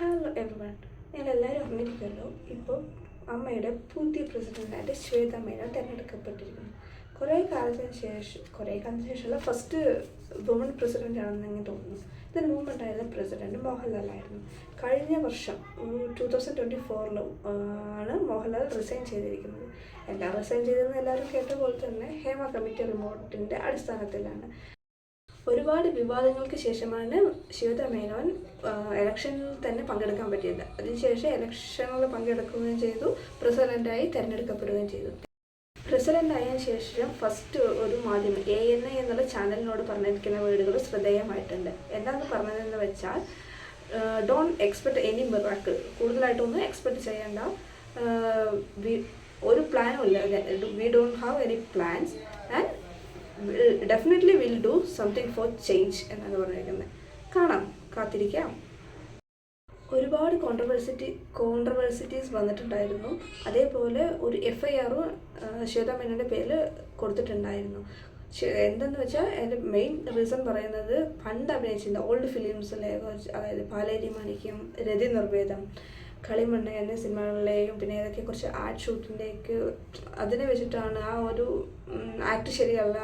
Hello everyone നിങ്ങളെല്ലാവരും അറിഞ്ഞിരിക്കുമല്ലോ ഇപ്പോൾ അമ്മയുടെ പുതിയ പ്രസിഡന്റായിട്ട് ശ്വേത മേനോൻ തിരഞ്ഞെടുക്കപ്പെട്ടിരിക്കുന്നു. കുറേ കാലത്തിന് ശേഷം കുറേ കാലത്തിന് ശേഷമുള്ള ഫസ്റ്റ് വുമൺ പ്രസിഡന്റ് ആണെന്ന് എനിക്ക് തോന്നുന്നു. ഇതിന് മുമ്പ് ഉണ്ടായിരുന്ന പ്രസിഡന്റ് മോഹൻലാൽ ആയിരുന്നു. കഴിഞ്ഞ വർഷം ടു തൗസൻഡ് ട്വന്റി ഫോറിലും ആണ് മോഹൻലാൽ റിസൈൻ ചെയ്തിരിക്കുന്നത്. എല്ലാം റിസൈൻ ചെയ്തതെന്ന് എല്ലാവരും കേട്ട പോലെ തന്നെ ഹേമ കമ്മിറ്റി റിമോട്ടിന്റെ അടിസ്ഥാനത്തിലാണ്. ഒരുപാട് വിവാദങ്ങൾക്ക് ശേഷമാണ് ശ്വേത മേനോൻ ഇലക്ഷനിൽ തന്നെ പങ്കെടുക്കാൻ പറ്റിയത്. അതിനുശേഷം ഇലക്ഷനിൽ പങ്കെടുക്കുകയും ചെയ്തു പ്രസിഡന്റായി തിരഞ്ഞെടുക്കപ്പെടുകയും ചെയ്തു. പ്രസിഡന്റ് ആയതിനു ശേഷം ഫസ്റ്റ് ഒരു മാധ്യമം എ എൻ ഐ എന്നുള്ള ചാനലിനോട് പറഞ്ഞിരിക്കുന്ന വേർഡുകൾ ശ്രദ്ധേയമായിട്ടുണ്ട്. എന്താണെന്ന് പറഞ്ഞതെന്ന് വെച്ചാൽ ഡോൺ എക്സ്പെക്ട് എനി മിറാക്കിൾ കൂടുതലായിട്ടൊന്നും എക്സ്പെക്ട് ചെയ്യേണ്ട ഒരു പ്ലാനും ഇല്ല. We don't have any plans and definitely will do something for change എന്നാണ് പറഞ്ഞിരിക്കുന്നത് കാണാം കാത്തിരിക്കാം. ഒരുപാട് കോൺട്രവേഴ്സിറ്റി കോൺട്രവേഴ്സിറ്റീസ് വന്നിട്ടുണ്ടായിരുന്നു. അതേപോലെ ഒരു എഫ് ഐ ആറും ശ്വേതാ മേനോന്റെ പേരിൽ കൊടുത്തിട്ടുണ്ടായിരുന്നു. എന്തെന്ന് വെച്ചാൽ എന്റെ മെയിൻ റീസൺ പറയുന്നത് പണ്ട് അഭിനയിച്ചിരുന്ന ഓൾഡ് ഫിലിംസിലെ അതായത് പാലേരി മാണിക്യം രതി നിർവേദം കളിമണ്ണ് എന്ന സിനിമകളിലെയും പിന്നെ ഏതൊക്കെ കുറച്ച് ആർട്ട് ഷൂട്ടിന്റെയൊക്കെ അതിനെ വെച്ചിട്ടാണ് ആ ഒരു ആക്ട് ശരിയല്ല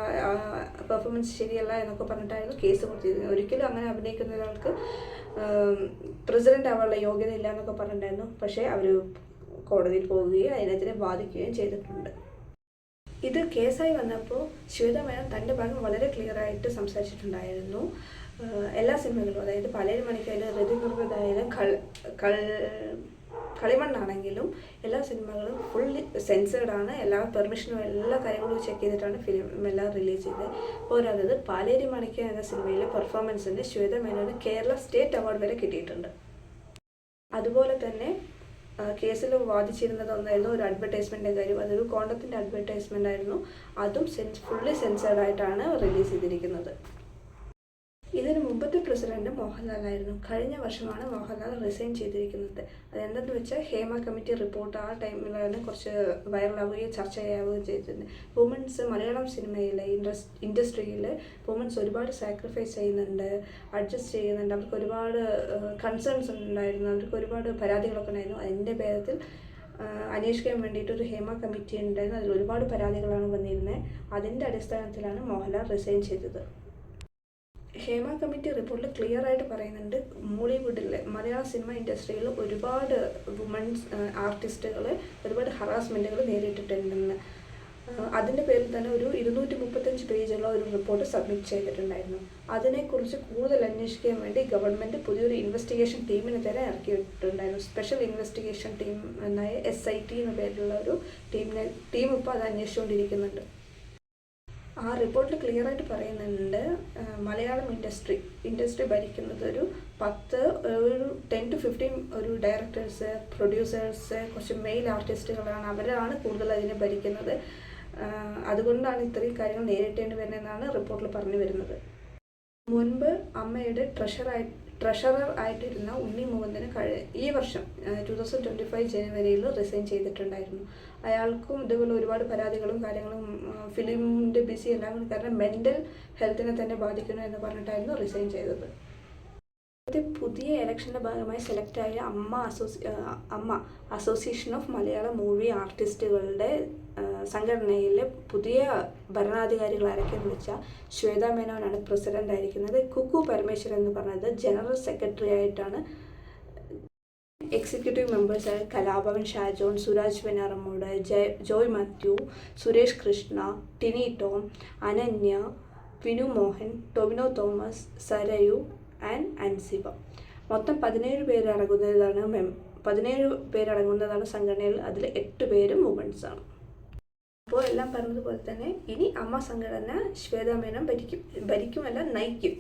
പെർഫോമൻസ് ശരിയല്ല എന്നൊക്കെ പറഞ്ഞിട്ടായിരുന്നു കേസ് കൊടുത്തിരുന്നത്. ഒരിക്കലും അങ്ങനെ അഭിനയിക്കുന്ന ഒരാൾക്ക് പ്രസിഡന്റ് ആവാനുള്ള യോഗ്യത ഇല്ല എന്നൊക്കെ പറഞ്ഞിട്ടുണ്ടായിരുന്നു. പക്ഷേ അവർ കോടതിയിൽ പോവുകയും അതിനെതിരെ ബാധിക്കുകയും ചെയ്തിട്ടുണ്ട്. ഇത് കേസായി വന്നപ്പോൾ ശ്വേത മേനോൻ തന്റെ ഭാഗം വളരെ ക്ലിയറായിട്ട് സംസാരിച്ചിട്ടുണ്ടായിരുന്നു. എല്ലാ സിനിമകളും അതായത് പലരും മണിക്കായാലും ഋതി നിർമ്മതായാലും കൾ കൾ കളിമണ്ണാണെങ്കിലും എല്ലാ സിനിമകളും ഫുള്ളി സെൻസേർഡ് ആണ്. എല്ലാ പെർമിഷനും എല്ലാ കാര്യങ്ങളും ചെക്ക് ചെയ്തിട്ടാണ് ഫിലിം എല്ലാം റിലീസ് ചെയ്തത്. പോരാത്തത് പാലേരി മണിക്ക എന്ന സിനിമയിലെ പെർഫോമൻസിന് ശ്വേത മേനോന് കേരള സ്റ്റേറ്റ് അവാർഡ് വരെ കിട്ടിയിട്ടുണ്ട്. അതുപോലെ തന്നെ കേസിൽ വാദിച്ചിരുന്നത് ഒന്നായിരുന്നു ഒരു അഡ്വർടൈസ്മെന്റിന്റെ കാര്യം. അതൊരു കോണ്ടത്തിന്റെ അഡ്വർടൈസ്മെന്റ് ആയിരുന്നു. അതും സെൻസ് ഫുള്ളി സെൻസേർഡ് ആയിട്ടാണ് റിലീസ് ചെയ്തിരിക്കുന്നത്. ഇതിന് മുമ്പത്തെ പ്രസിഡന്റ് മോഹൻലാൽ ആയിരുന്നു. കഴിഞ്ഞ വർഷമാണ് മോഹൻലാൽ റിസൈൻ ചെയ്തിരിക്കുന്നത്. അതെന്തെന്ന് വെച്ചാൽ ഹേമ കമ്മിറ്റി റിപ്പോർട്ട് ആ ടൈമിലാണ് കുറച്ച് വൈറലാവുകയും ചർച്ചയാവുകയും ചെയ്തിട്ടുണ്ട് വുമൻസ് മലയാളം സിനിമയിലെ ഇൻഡസ് ഇൻഡസ്ട്രിയിൽ വുമൻസ് ഒരുപാട് സാക്രിഫൈസ് ചെയ്യുന്നുണ്ട് അഡ്ജസ്റ്റ് ചെയ്യുന്നുണ്ട്. അവർക്ക് ഒരുപാട് കൺസേൺസ് ഉണ്ടായിരുന്നു. അവർക്ക് ഒരുപാട് പരാതികളൊക്കെ ഉണ്ടായിരുന്നു. അതിന്റെ ഭേദത്തിൽ അന്വേഷിക്കാൻ വേണ്ടിയിട്ട് ഒരു ഹേമ കമ്മിറ്റി ഉണ്ടായിരുന്നു. അതിൽ ഒരുപാട് പരാതികളാണ് വന്നിരുന്നത്. അതിന്റെ അടിസ്ഥാനത്തിലാണ് മോഹൻലാൽ റിസൈൻ ചെയ്തത്. ഹേമ കമ്മിറ്റി റിപ്പോർട്ടിൽ ക്ലിയർ ആയിട്ട് പറയുന്നുണ്ട് മോളിവുഡിലെ മലയാള സിനിമ ഇൻഡസ്ട്രിയിൽ ഒരുപാട് വുമൺസ് ആർട്ടിസ്റ്റുകൾ ഒരുപാട് ഹറാസ്മെന്റുകൾ നേരിട്ടിട്ടുണ്ടെന്ന്. അതിന്റെ പേരിൽ തന്നെ ഒരു ഇരുന്നൂറ്റി മുപ്പത്തഞ്ച് പേജുള്ള ഒരു റിപ്പോർട്ട് സബ്മിറ്റ് ചെയ്തിട്ടുണ്ടായിരുന്നു. അതിനെക്കുറിച്ച് കൂടുതൽ അന്വേഷിക്കാൻ വേണ്ടി ഗവൺമെന്റ് പുതിയൊരു ഇൻവെസ്റ്റിഗേഷൻ ടീമിനെ തന്നെ ഇറക്കിയിട്ടുണ്ടായിരുന്നു. സ്പെഷ്യൽ ഇൻവെസ്റ്റിഗേഷൻ ടീം എന്നായ എസ് ഐ ടി എന്ന പേരിലുള്ള ഒരു ടീമിനെ ടീം ഇപ്പോൾ അത് അന്വേഷിച്ചുകൊണ്ടിരിക്കുന്നുണ്ട്. ആ റിപ്പോർട്ടിൽ ക്ലിയർ ആയിട്ട് പറയുന്നുണ്ട്. മലയാളം ഇൻഡസ്ട്രി ഇൻഡസ്ട്രി ഭരിക്കുന്നത് ഒരു പത്ത് ഒരു ടെൻ ടു ഫിഫ്റ്റീൻ ഒരു ഡയറക്ടേഴ്സ് പ്രൊഡ്യൂസേഴ്സ് കുറച്ച് മെയിൽ ആർട്ടിസ്റ്റുകളാണ് അവരാണ് കൂടുതൽ അതിനെ ഭരിക്കുന്നത്. അതുകൊണ്ടാണ് ഇത്രയും കാര്യങ്ങൾ നേരിട്ടേണ്ടി വരുന്നതെന്നാണ് റിപ്പോർട്ടിൽ പറഞ്ഞു വരുന്നത്. മുൻപ് അമ്മയുടെ ട്രഷറായി ട്രഷറർ ആയിട്ടിരുന്ന ഉണ്ണി മുകുന്ദന് കഴി ഈ വർഷം ടു തൗസൻഡ് ട്വന്റി ഫൈവ് ജനുവരിയിൽ റിസൈൻ ചെയ്തിട്ടുണ്ടായിരുന്നു. അയാൾക്കും ഇതുപോലെ ഒരുപാട് പരാതികളും കാര്യങ്ങളും ഫിലിമിന്റെ ബിസി എല്ലാം കാരണം മെന്റൽ ഹെൽത്തിനെ തന്നെ ബാധിക്കുന്നു എന്ന് പറഞ്ഞിട്ടായിരുന്നു റിസൈൻ ചെയ്തത്. പുതിയ ഇലക്ഷന്റെ ഭാഗമായി സെലക്ട് ആയ അമ്മ അസോസി അമ്മ അസോസിയേഷൻ ഓഫ് മലയാള മൂവി ആർട്ടിസ്റ്റുകളുടെ ആ, സംഘടനയിലെ പുതിയ ഭരണാധികാരികൾ ആരൊക്കെയെന്ന് വെച്ചാൽ ശ്വേത മേനോനാണ് പ്രസിഡന്റ് ആയിരിക്കുന്നത്. കുക്കു പരമേശ്വരൻ എന്ന് പറഞ്ഞത് ജനറൽ സെക്രട്ടറി ആയിട്ടാണ് എക്സിക്യൂട്ടീവ് മെമ്പേഴ്സായ കലാഭവൻ ഷാജോൺ സുരാജ് വെനാറമ്മൂട് ജയ് ജോയ് മാത്യു സുരേഷ് കൃഷ്ണ ടിനി ടോം അനന്യ വിനു മോഹൻ ടൊവിനോ തോമസ് സരയു ആൻഡ് അൻസിബ. മൊത്തം പതിനേഴ് പേരടങ്ങുന്നതാണ് മെം പതിനേഴ് പേരടങ്ങുന്നതാണ് സംഘടനയിൽ അതിൽ എട്ട് പേരും വുമൻസാണ്. അപ്പോൾ എല്ലാം പറഞ്ഞതുപോലെ തന്നെ ഇനി അമ്മ സംഘടന ശ്വേതാമേനം ഭരിക്കും ഭരിക്കുമല്ല നയിക്കും.